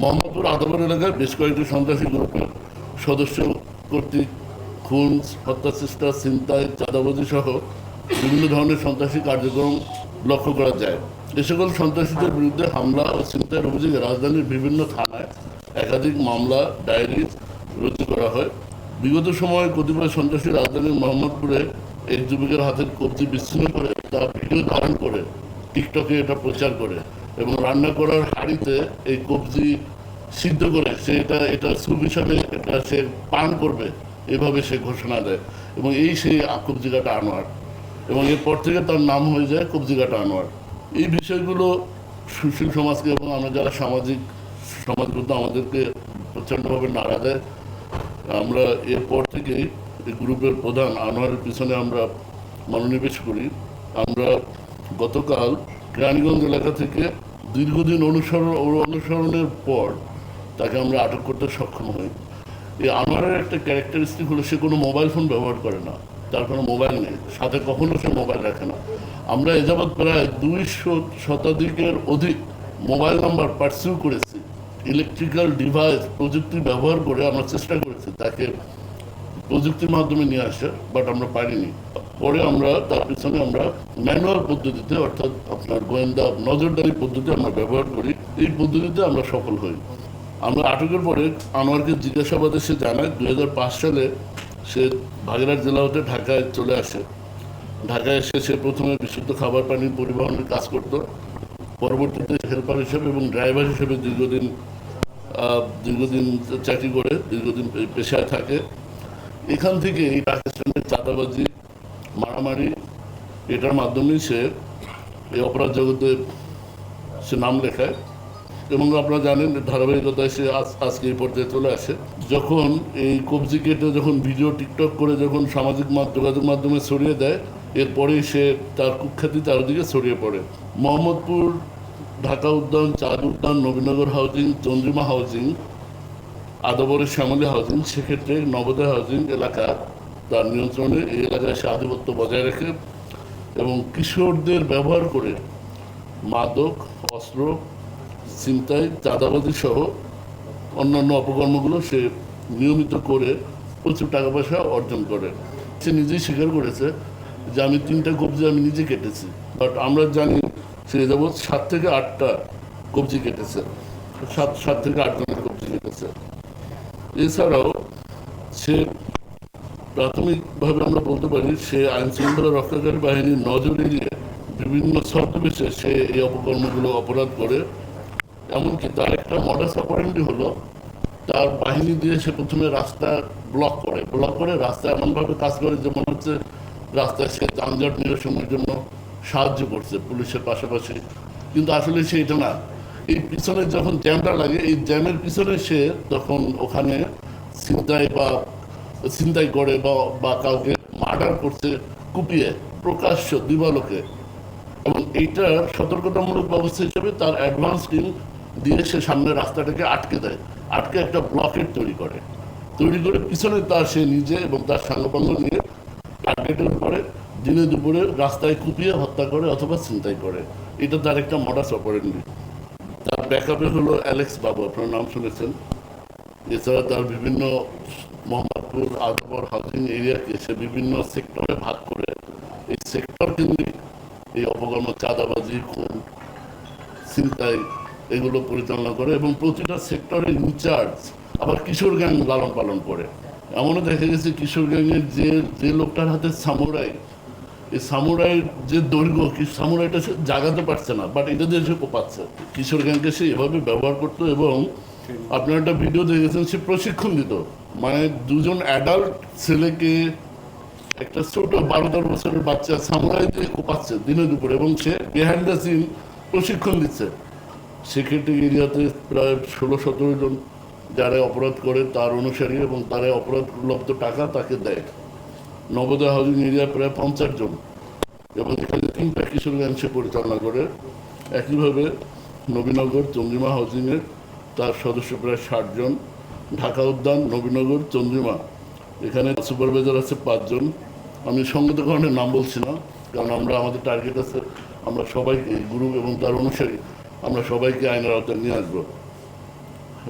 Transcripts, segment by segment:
মোহাম্মদপুর আদবর এলাকায় বেশ কয়েকটি সন্ত্রাসী গ্রুপের সদস্য কর্তৃক খুন হত্যা চেষ্টা, ছিনতাই, চাঁদাবাজি সহ বিভিন্ন ধরনের সন্ত্রাসী কার্যক্রম লক্ষ্য করা যায়। এ সকল সন্ত্রাসীদের বিরুদ্ধে হামলা ও ছিনতাইয়ের অভিযোগে রাজধানীর বিভিন্ন থানায় একাধিক মামলা, ডায়েরি রুজু করা হয়। বিগত সময়ে কতিপয় সন্ত্রাসী রাজধানীর মোহাম্মদপুরে এক যুবকের হাতের কবজি বিচ্ছিন্ন করে তা ভিডিও ধারণ করে টিকটকে এটা প্রচার করে। এবং রান্না করার হাঁড়িতে এই কবজি সিদ্ধ করে সে এটা এটা হিসাবে এটা সে পান করবে, এভাবে সে ঘোষণা দেয়। এবং এই সেই কবজিকাটা আনোয়ার। এবং এরপর থেকে তার নাম হয়ে যায় কবজিকাটা আনোয়ার। এই বিষয়গুলো সুশীল সমাজকে এবং আমরা যারা সামাজিক সমাজবদ্ধ আমাদেরকে প্রচণ্ডভাবে নাড়া দেয়, আমরা এরপর থেকেই এই গ্রুপের প্রধান আনোয়ারের পিছনে আমরা মনোনিবেশ করি। আমরা গতকাল রানীগঞ্জ এলাকা থেকে দীর্ঘদিন অনুসরণ অনুসরণের পর তাকে আমরা আটক করতে সক্ষম হই। এই আনোয়ারের একটা ক্যারেক্টারিস্টিক হলো সে কোনো মোবাইল ফোন ব্যবহার করে না। তার কোনো মোবাইল নেই। সাথে কখনো সে মোবাইল রাখে না। আমরা এ যাবৎ প্রায় দুইশো শতাধিকের অধিক মোবাইল নাম্বার পার্সিউ করেছি। ইলেকট্রিক্যাল ডিভাইস প্রযুক্তি ব্যবহার করে আমরা চেষ্টা করেছি তাকে প্রযুক্তির মাধ্যমে নিয়ে আসে বাট আমরা পারিনি। পরে আমরা, তার পিছনে আমরা ম্যানুয়াল পদ্ধতিতে, অর্থাৎ আপনার গোয়েন্দা নজরদারি পদ্ধতি আমরা ব্যবহার করি, এই পদ্ধতিতে আমরা সফল হই। আমরা আটকের পরে আনোয়ারকে জিজ্ঞাসাবাদে সে জানায়, দুই সালে সে ভাগেরহাট জেলা হতে ঢাকায় চলে আসে। ঢাকায় এসে সে প্রথমে বিশুদ্ধ খাবার পানি পরিবহনের কাজ করত। পরবর্তীতে হেল্পার হিসেবে এবং ড্রাইভার হিসেবে দীর্ঘদিন দীর্ঘদিন চাকরি করে, দীর্ঘদিন পেশায় থাকে। এখান থেকে এই পাকিস্তানের চাঁদাবাজি মারামারি, এটার মাধ্যমেই সে এই অপরাধ জগতে সে নাম লেখায়। এবং আপনারা জানেন ধারাবাহিকতায় সে আজ, আজকে এই পর্যায়ে চলে আসে। যখন এই কবজি কেটে যখন ভিডিও টিকটক করে যখন সামাজিক যোগাযোগ মাধ্যমে ছড়িয়ে দেয়, এরপরেই সে তার কুখ্যাতি চারদিকে ছড়িয়ে পড়ে। মোহাম্মদপুর, ঢাকা উদ্যান, চাঁদ উদ্যান, নবীনগর হাউজিং, চন্দ্রিমা হাউজিং, আদবরের শ্যামলী হাউজিং, সেক্ষেত্রে নবোদয় হাউজিং এলাকা তার নিয়ন্ত্রণে এই এলাকায় আধিপত্য বজায় রাখে এবং কিশোরদের ব্যবহার করে মাদক, অস্ত্র, ছিনতাই, চাঁদাবাজি সহ অন্যান্য অপকর্মগুলো সে নিয়মিত করে প্রচুর টাকা পয়সা অর্জন করে। সে নিজেই স্বীকার করেছে যে আমি তিনটা কবজি আমি নিজে কেটেছি, বাট আমরা জানি সে যাবৎ সাত থেকে আটটা কবজি কেটেছে, সাত সাত থেকে আট জনের কবজি কেটেছে। এছাড়াও সে প্রাথমিকভাবে আমরা বলতে পারি, সে আইন শৃঙ্খলা রক্ষাকারী বাহিনীর নজর এড়িয়ে বিভিন্ন ছদ্মবেশে সে এই অপকর্মগুলো অপরাধ করে। এমনকি তার একটা মডাস অপারেন্ডি হলো, তার বাহিনী দিয়ে সে প্রথমে রাস্তা ব্লক করে। ব্লক করে, রাস্তা এমনভাবে কাজ করে যে মনে হচ্ছে রাস্তায় সে যানজট নিরসনের জন্য সাহায্য করছে পুলিশের পাশাপাশি। কিন্তু আসলে সে এটা না। এই পিছনে যখন জ্যামটা লাগে, এই জ্যামের পিছনে সে তখন ওখানে ছিনতাই বা ছিনতাই করে বা বা কাউকে মার্ডার করছে, কুপিয়ে প্রকাশ্য দিবালোকে। এবং এইটার সতর্কতামূলক ব্যবস্থা হিসেবে তার অ্যাডভান্স টিম দিয়ে সে সামনে রাস্তাটাকে আটকে দেয়। আটকে একটা ব্লকেট তৈরি করে। তৈরি করে পিছনে তার সে নিজে এবং তার সাঙ্গপাঙ্গ নিয়ে টার্গেটের উপরে দিনে দুপুরে রাস্তায় কুপিয়ে হত্যা করে অথবা ছিনতাই করে। এটা তার একটা মডাস অপারেন্ডি তার ব্যাকআপে হলো অ্যালেক্স বাবু, আপনার নাম শুনেছেন? এছাড়া তার বিভিন্ন মোহাম্মদপুর আদবর হাউজিং এরিয়াকে সে বিভিন্ন সেক্টরে ভাগ করে এই সেক্টর কেন্দ্রিক এই অপকর্ম, চাঁদাবাজি, খুন, ছিনতাই এগুলো পরিচালনা করে এবং প্রতিটা সেক্টরের ইনচার্জ আবার কিশোর গ্যাং লালন পালন করে। এমনও দেখা গেছে কিশোর গ্যাংয়ের যে যে লোকটার হাতে সামুরাই, এই সামুরাইয়ের যে দৈর্ঘ্য, কি সামুরাইটা সে জাগাতে পারছে না বাট এটা দিয়ে সে কোপাচ্ছে কিশোর গ্যাংকে সে এভাবে ব্যবহার করতো এবং আপনার একটা ভিডিও দেখেছেন, সে প্রশিক্ষণ দিত মানে দুজন অ্যাডাল্ট ছেলেকে একটা ছোট বারো তেরো বছরের বাচ্চা সামুরাই দিয়ে কোপাচ্ছে দিনে দুপুরে এবং সে বিহাইন্ড দ্য সিন প্রশিক্ষণ দিচ্ছে। সেক্ষেত্রে এরিয়াতে প্রায় ষোলো সতেরো জন যারা অপরাধ করে, তার অনুসারী এবং তারা অপরাধ লব্ধ টাকা তাকে দেয়। নবোদয় হাউজিং এরিয়া প্রায় পঞ্চাশ জন। এবং এখানে তিনটা কিশোর গ্যাং সে পরিচালনা করে। একইভাবে নবীনগর চন্দ্রিমা হাউজিংয়ের তার সদস্য প্রায় ষাট জন। ঢাকা উদ্যান, নবীনগর, চন্দ্রিমা। এখানে সুপারভাইজার আছে পাঁচজন আমি সংগতকরণের নাম বলছি না, কারণ আমরা, আমাদের টার্গেট আছে, আমরা সবাইকে গ্রুপ এবং তার অনুসারী, আমরা সবাইকে আইনের আওতায় নিয়ে আসব।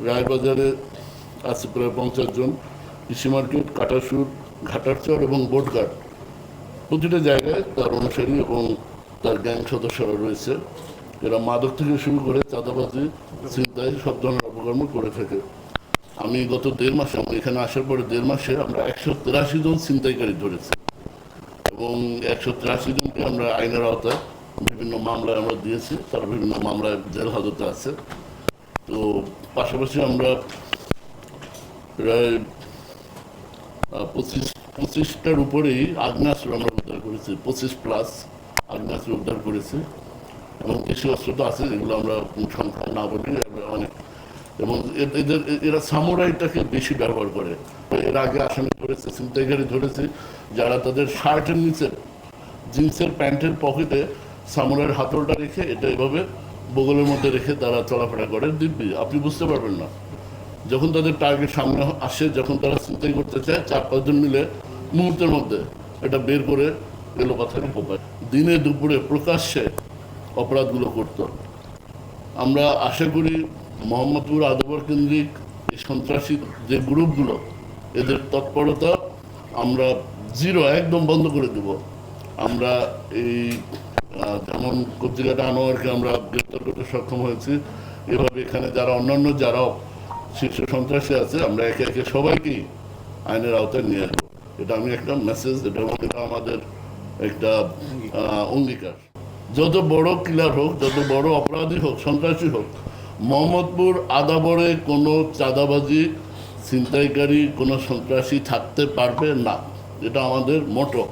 রায়বাজারে আছে প্রায় পঞ্চাশ জন। কৃষি মার্কেট, কাটাসুর, ঘাটারচর এবং বোটঘাট। প্রতিটা জায়গায় তার অনুসারী এবং তার গ্যাং সদস্যরা রয়েছে। এরা মাদক থেকে শুরু করে চাঁদাবাজি চিন্তায় সব ধরনের অপকর্ম করে থাকে। আমি গত দেড় মাসে আমরা এখানে আসার পরে দেড় মাসে আমরা একশো তেরাশি জন ছিনতাইকারী ধরেছি। এবং একশো তিরাশি জনকে আমরা আইনের আওতায় বিভিন্ন মামলায় আমরা দিয়েছি, তারা বিভিন্ন মামলায় জেল হাজতে আছে। তো পাশাপাশি আমরা প্রায় পঁচিশ, পঁচিশটার উপরেই আগ্নেয়াস্ত্র আমরা উদ্ধার করেছি, পঁচিশ প্লাস আগ্নেয়াস্ত্র উদ্ধার করেছি। এবং দেশীয় অস্ত্র তো আছে যেগুলো আমরা সংখ্যা না বলি অনেক। এবং এদের এরা সামুরাইটাকে বেশি ব্যবহার করে। এর আগে আসামি ধরেছে ছিনতাইকারী ধরেছে, যারা তাদের শার্টের নিচে জিন্সের প্যান্টের পকেটে সামুরাইয়ের হাতলটা রেখে এটা এভাবে বগলের মধ্যে রেখে তারা চলাফেরা করে। দিব্যি, আপনি বুঝতে পারবেন না। যখন তাদের টার্গেট সামনে আসে, যখন তারা চিন্তাই করতে চায়, চার পাঁচজন মিলে মুহূর্তের মধ্যে এটা বের করে এলো কথার উপকার দিনে দুপুরে প্রকাশ্যে অপরাধগুলো করত। আমরা আশা করি মোহাম্মদপুর আদবর কেন্দ্রিক এই সন্ত্রাসী যে গ্রুপগুলো, এদের তৎপরতা আমরা জিরো, একদম বন্ধ করে দেব। আমরা এই যেমন কবজিঘাটা আনোয়ারকে আমরা গ্রেপ্তার করতে সক্ষম হয়েছি, এভাবে এখানে যারা অন্যান্য যারা শীর্ষ সন্ত্রাসী আছে, আমরা একে একে সবাইকেই আইনের আওতায় নিয়ে আসব। এটা আমি একটা মেসেজ এটা আমাদের একটা অঙ্গীকার। যত বড় কিলার হোক, যত বড় অপরাধী হোক, সন্ত্রাসী হোক, মোহাম্মদপুর আদাবরে কোনো চাঁদাবাজি, ছিনতাইকারী, কোনো সন্ত্রাসী থাকতে পারবে না। এটা আমাদের মোটো।